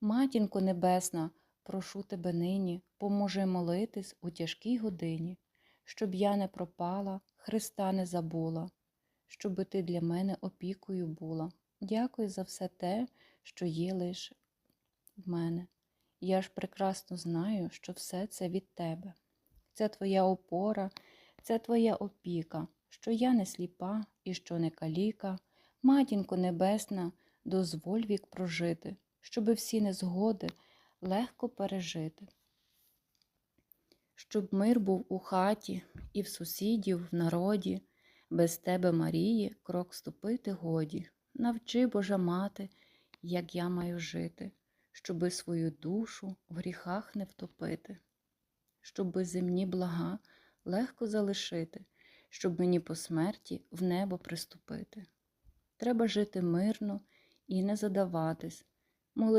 Матінко Небесна, прошу тебе нині, поможи молитись у тяжкій годині, щоб я не пропала, Христа не забула, щоби ти для мене опікою була. Дякую за все те, що є лише в мене. Я ж прекрасно знаю, що все це від тебе. Це твоя опора, це твоя опіка, що я не сліпа і що не каліка. Матінко Небесна, дозволь вік прожити, щоби всі незгоди легко пережити. Щоб мир був у хаті і в сусідів, в народі, без тебе, Марії, крок ступити годі. Навчи, Божа мати, як я маю жити, щоби свою душу в гріхах не втопити, щоби земні блага легко залишити, щоб мені по смерті в небо приступити. Треба жити мирно і не задаватись, молити.